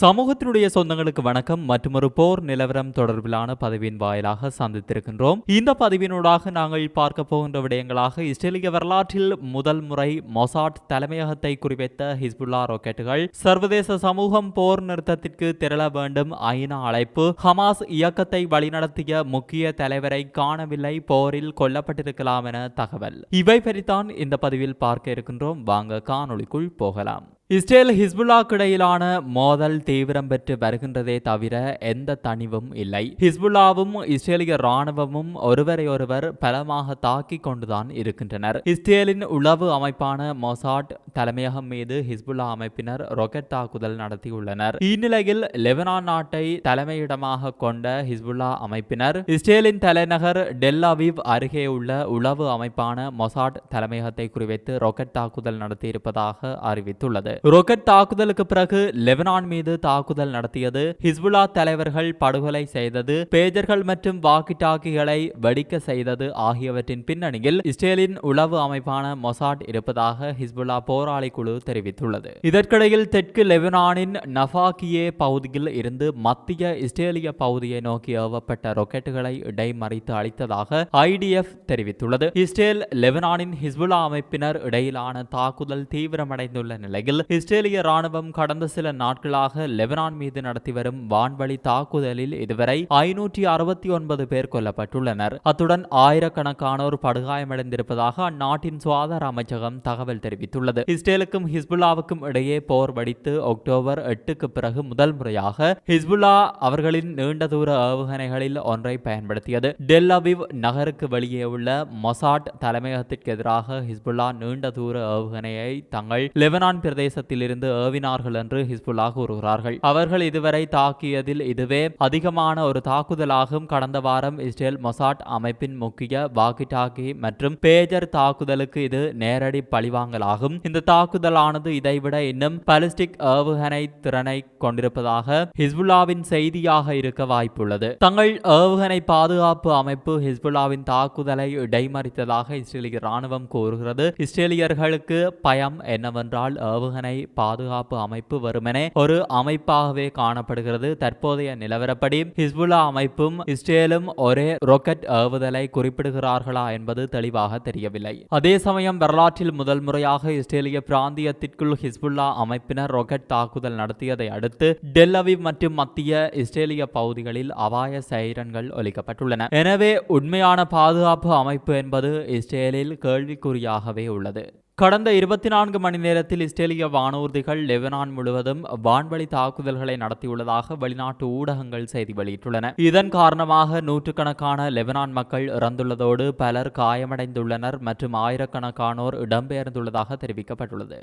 சமூகத்தினுடைய சொந்தங்களுக்கு வணக்கம். மற்றொரு போர் நிலவரம் தொடர்பிலான பதவியின் வாயிலாக சந்தித்திருக்கின்றோம். இந்த பதிவினூடாக நாங்கள் பார்க்க போகின்ற விடயங்களாக இஸ்ரேலிய வரலாற்றில் முதல் முறை மொசாட் தலைமையகத்தை குறிவைத்த ஹிஸ்புல்லா ராக்கெட்டுகள் சர்வதேச சமூகம் போர் நிறுத்தத்திற்கு திரள வேண்டும் ஐநா அழைப்பு. ஹமாஸ் இயக்கத்தை வழிநடத்திய முக்கிய தலைவரை காணவில்லை. போரில் கொல்லப்பட்டிருக்கலாம் என தகவல். இவை பற்றித்தான் இந்த பதிவில் பார்க்க இருக்கின்றோம். வாங்க காணொளிக்குள் போகலாம். இஸ்ரேல் ஹிஸ்புல்லாக்கு இடையிலான மோதல் தீவிரம் பெற்று வருகின்றதே தவிர எந்த தனிவும் இல்லை. ஹிஸ்புல்லாவும் இஸ்ரேலிய ராணுவமும் ஒருவரையொருவர் பலமாக தாக்கிக் கொண்டுதான் இருக்கின்றனர். இஸ்ரேலின் உளவு அமைப்பான மொசாட் தலைமையகம் மீது ஹிஸ்புல்லா அமைப்பினர் ராக்கெட் தாக்குதல் நடத்தியுள்ளனர். இந்நிலையில் லெபனான் நாட்டை தலைமையிடமாக கொண்ட ஹிஸ்புல்லா அமைப்பினர் இஸ்ரேலின் தலைநகர் டெல் அவீவ் அருகே உள்ள உளவு அமைப்பான மொசாட் தலைமையகத்தை குறிவைத்து ராக்கெட் தாக்குதல் நடத்தியிருப்பதாக அறிவித்துள்ளது. ரொக்கெட் தாக்குதலுக்கு பிறகு லெபனான் மீது தாக்குதல் நடத்தியது. ஹிஸ்புல்லா தலைவர்கள் படுகொலை செய்தது பேஜர்கள் மற்றும் வாக்கி டாக்கிகளை வெடிக்க செய்தது ஆகியவற்றின் பின்னணியில் இஸ்ரேலின் உளவு அமைப்பான மொசாட் இருப்பதாக ஹிஸ்புல்லா போராளி குழு தெரிவித்துள்ளது. இதற்கிடையில் தெற்கு லெபனானின் நஃபாகியே பகுதியில் இருந்து மத்திய இஸ்ரேலிய பகுதியை நோக்கி ஏவப்பட்ட ரொக்கெட்டுகளை இடைமறித்து அளித்ததாக ஐடிஎஃப் தெரிவித்துள்ளது. இஸ்ரேல் லெபனானின் ஹிஸ்புல்லா அமைப்பினர் இடையிலான தாக்குதல் தீவிரமடைந்துள்ள நிலையில் இஸ்ரேலிய ராணுவம் கடந்த சில நாட்களாக லெபனான் மீது நடத்தி வரும் வான்வழி தாக்குதலில் இதுவரை ஐநூற்றி அறுபத்தி ஒன்பது பேர் கொல்லப்பட்டுள்ளனர். அத்துடன் ஆயிரக்கணக்கானோர் படுகாயமடைந்திருப்பதாக அந்நாட்டின் சுகாதார அமைச்சகம் தகவல் தெரிவித்துள்ளது. இஸ்ரேலுக்கும் ஹிஸ்புல்லாவுக்கும் இடையே போர் வடித்து அக்டோபர் எட்டுக்கு பிறகு முதல் முறையாக ஹிஸ்புல்லா அவர்களின் நீண்ட தூர ஏவுகணைகளில் ஒன்றை பயன்படுத்தியது. டெல் அவிவ் நகருக்கு வெளியே உள்ள மொசாட் தலைமையகத்திற்கு எதிராக ஹிஸ்புல்லா நீண்ட தூர ஏவுகணையை தங்கள் லெபனான் பிரதேச பிரதேசத்திலிருந்து ஏவினார்கள் என்று ஹிஸ்புல்லா கூறுகிறார்கள். அவர்கள் இதுவரை தாக்கியதில் இதுவே அதிகமான ஒரு தாக்குதலாகும். கடந்த வாரம் இஸ்ரேல் மொசாட் அமைப்பின் முக்கிய வாக்கி டாக்கி மற்றும் பேஜர் தாக்குதலுக்கு இது நேரடி பழிவாங்கலாகும். இந்த தாக்குதலானது இதைவிட இன்னும் பாலிஸ்டிக் ஏவுகணை திறனை கொண்டிருப்பதாக ஹிஸ்புல்லாவின் செய்தியாக இருக்க வாய்ப்புள்ளது. தங்கள் ஏவுகணை பாதுகாப்பு அமைப்பு ஹிஸ்புல்லாவின் தாக்குதலை இடைமறித்ததாக இஸ்ரேலிய ராணுவம் கூறுகிறது. இஸ்ரேலியர்களுக்கு பயம் என்னவென்றால் ஏவுகணை பாதுகாப்பு அமைப்பு வருமென ஒரு அமைப்பாகவே காணப்படுகிறது. தற்போதைய நிலவரப்படி ஹிஸ்புல்லா அமைப்பும் இஸ்ரேலும் ஒரே ராக்கெட் ஏவுதலை குறிப்பிடுகிறார்களா என்பது தெளிவாக தெரியவில்லை. அதே சமயம் வரலாற்றில் முதல் முறையாக இஸ்ரேலிய பிராந்தியத்திற்குள் ஹிஸ்புல்லா அமைப்பினர் ராக்கெட் தாக்குதல் நடத்தியதை அடுத்து டெல்லவிவ் மற்றும் மத்திய இஸ்ரேலிய பகுதிகளில் அபாய சைரன்கள் ஒலிக்கப்பட்டுள்ளன. எனவே உண்மையான பாதுகாப்பு அமைப்பு என்பது இஸ்ரேலில் கேள்விக்குறியாகவே உள்ளது. கடந்த இருபத்தி நான்கு மணி நேரத்தில் இஸ்ரேலிய வானூர்திகள் லெபனான் முழுவதும் வான்வழி தாக்குதல்களை நடத்தியுள்ளதாக வெளிநாட்டு ஊடகங்கள் செய்தி வெளியிட்டுள்ளன. இதன் காரணமாக நூற்றுக்கணக்கான லெபனான் மக்கள் இறந்துள்ளதோடு பலர் காயமடைந்துள்ளனர் மற்றும் ஆயிரக்கணக்கானோர் இடம்பெயர்ந்துள்ளதாக தெரிவிக்கப்பட்டுள்ளது.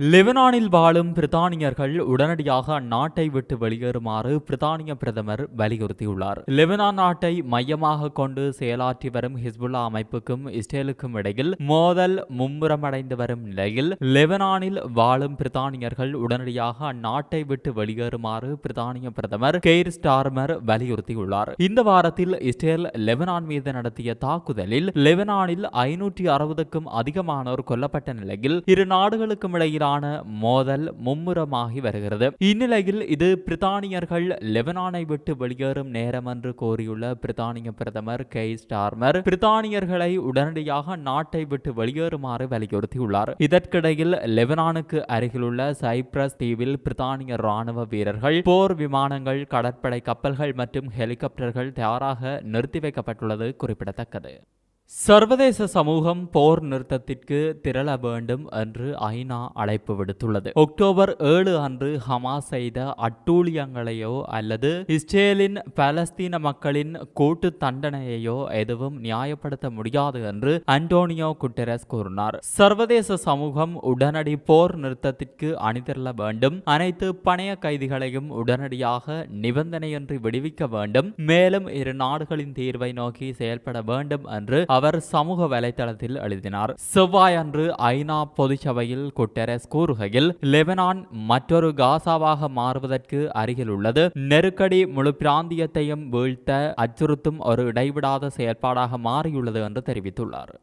லெபனானில் வாழும் பிரித்தானியர்கள் உடனடியாக அந்நாட்டை விட்டு வெளியேறுமாறு பிரித்தானிய பிரதமர் வலியுறுத்தியுள்ளார். லெபனான் நாட்டை மையமாக கொண்டு செயலாற்றி வரும் ஹிஸ்புல்லா அமைப்புக்கும் இஸ்ரேலுக்கும் இடையில் மோதல் மும்முரமடைந்து வரும் நிலையில் லெபனானில் வாழும் பிரித்தானியர்கள் உடனடியாக அந்நாட்டை விட்டு வெளியேறுமாறு பிரித்தானிய பிரதமர் கெய்ர் ஸ்டார்மர் வலியுறுத்தியுள்ளார். இந்த வாரத்தில் இஸ்ரேல் லெபனான் மீது நடத்திய தாக்குதலில் லெபனானில் ஐநூற்றி அறுபதுக்கும் அதிகமானோர் கொல்லப்பட்ட நிலையில் இரு நாடுகளுக்கும் இடையிலான மோதல் மும்முரமாகி வருகிறது. இந்நிலையில் இது பிரித்தானியர்கள் லெபனானை விட்டு வெளியேறும் நேரம் என்று கூறியுள்ள பிரித்தானிய பிரதமர் கெய் ஸ்டார்மர் பிரித்தானியர்களை உடனடியாக நாட்டை விட்டு வெளியேறுமாறு வலியுறுத்தியுள்ளார். இதற்கிடையில் லெபனானுக்கு அருகிலுள்ள சைப்ரஸ் தீவில் பிரித்தானிய ராணுவ வீரர்கள் போர் விமானங்கள் கடற்படை கப்பல்கள் மற்றும் ஹெலிகாப்டர்கள் தயாராக நிறுத்தி வைக்கப்பட்டுள்ளது குறிப்பிடத்தக்கது. சர்வதேச சமூகம் போர் நிறுத்தத்திற்கு திரள வேண்டும் என்று ஐநா அழைப்பு விடுத்துள்ளது. அக்டோபர் ஏழு அன்று ஹமாஸ் செய்த அட்டூழியங்களையோ அல்லது இஸ்ரேலின் பலஸ்தீன மக்களின் கூட்டு தண்டனையையோ எதுவும் நியாயப்படுத்த முடியாது என்று அண்டோனியோ குட்டரஸ் கூறினார். சர்வதேச சமூகம் உடனடி போர் நிறுத்தத்திற்கு அணிதிரள வேண்டும். அனைத்து பணைய கைதிகளையும் உடனடியாக நிபந்தனையின்றி விடுவிக்க வேண்டும். மேலும் இரு நாடுகளின் தீர்வை நோக்கி செயல்பட வேண்டும் என்று அவர் சமூக வலைதளத்தில் எழுதினார். செவ்வாயன்று ஐநா பொதுச்சபையில் குட்டரஸ் கூறுகையில் லெபனான் மற்றொரு காசாவாக மாறுவதற்கு அருகில் உள்ளது. நெருக்கடி முழு பிராந்தியத்தையும் வீழ்த்த அச்சுறுத்தும் ஒரு இடைவிடாத செயற்பாடாக மாறியுள்ளது என்று தெரிவித்துள்ளார்.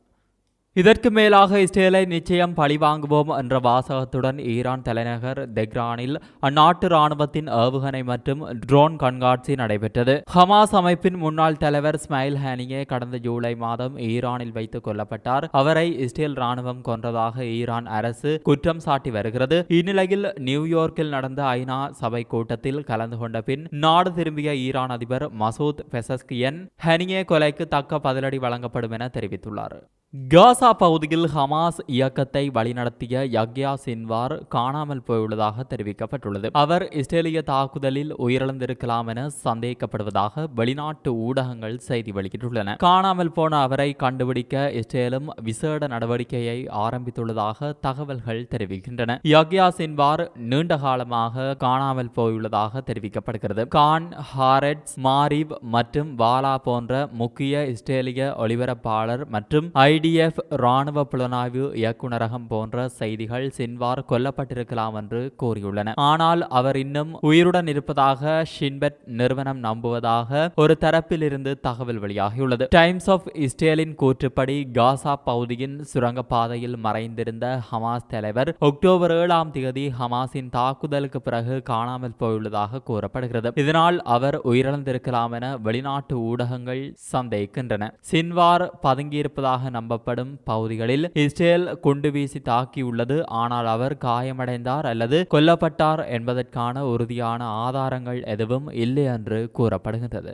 இதற்கு மேலாக இஸ்ரேலை நிச்சயம் பழிவாங்குவோம் என்ற வாசகத்துடன் ஈரான் தலைநகர் தெஹ்ரானில் அந்நாட்டு ராணுவத்தின் ஏவுகணை மற்றும் ட்ரோன் கண்காட்சி நடைபெற்றது. ஹமாஸ் அமைப்பின் முன்னாள் தலைவர் ஸ்மைல் ஹானியே கடந்த ஜூலை மாதம் ஈரானில் வைத்து கொல்லப்பட்டார் அவரை இஸ்ரேல் ராணுவம் கொன்றதாக ஈரான் அரசு குற்றம் சாட்டி வருகிறது. இந்நிலையில் நியூயார்க்கில் நடந்த ஐநா சபை கூட்டத்தில் கலந்து கொண்ட பின் நாடு திரும்பிய ஈரான் அதிபர் மசூத் பெசஸ்கியன் ஹனியே கொலைக்கு தக்க பதிலடி வழங்கப்படும் என தெரிவித்துள்ளார். காசா பகுதியில் ஹமாஸ் இயக்கத்தை வழிநடத்திய யக்யா சின்வார் காணாமல் போயுள்ளதாக தெரிவிக்கப்பட்டுள்ளது. அவர் இஸ்ரேலிய தாக்குதலில் உயிரிழந்திருக்கலாம் என சந்தேகிக்கப்படுவதாக வெளிநாட்டு ஊடகங்கள் செய்தி வெளியிட்டுள்ளன. காணாமல் போன அவரை கண்டுபிடிக்க இஸ்ரேலும் விசேட நடவடிக்கையை ஆரம்பித்துள்ளதாக தகவல்கள் தெரிவிக்கின்றன. யக்யா சின்வார் நீண்ட காலமாக காணாமல் போயுள்ளதாக தெரிவிக்கப்படுகிறது. கான் ஹாரெட்ஸ் மாரிப் மற்றும் வாலா போன்ற முக்கிய இஸ்ரேலிய ஒளிபரப்பாளர் மற்றும் ஐடிஎஃப் ராணுவ புலனாய்வு இயக்குநரகம் போன்ற செய்திகள் சின்வார் கொல்லப்பட்டிருக்கலாம் என்று கூறியுள்ளன. ஆனால் அவர் இன்னும் உயிருடன் இருப்பதாக ஷின்பெட் நிறுவனம் நம்புவதாக ஒரு தரப்பிலிருந்து தகவல் வெளியாகியுள்ளது. டைம்ஸ் ஆஃப் இஸ்ரேலின் கூற்றுப்படி காசா பகுதியின் சுரங்கப்பாதையில் மறைந்திருந்த ஹமாஸ் தலைவர் அக்டோபர் ஏழாம் தேதி ஹமாஸின் தாக்குதலுக்கு பிறகு காணாமல் போயுள்ளதாக கூறப்படுகிறது. இதனால் அவர் உயிரிழந்திருக்கலாம் என வெளிநாட்டு ஊடகங்கள் சந்தேகிக்கின்றன. சின்வார் பதுங்கியிருப்பதாக நம்ப நம்பப்படும் பகுதிகளில் இஸ்ரேல் குண்டு வீசி தாக்கியுள்ளது. ஆனால் அவர் காயமடைந்தார் அல்லது கொல்லப்பட்டார் என்பதற்கான உறுதியான ஆதாரங்கள் எதுவும் இல்லை என்று கூறப்படுகின்றது.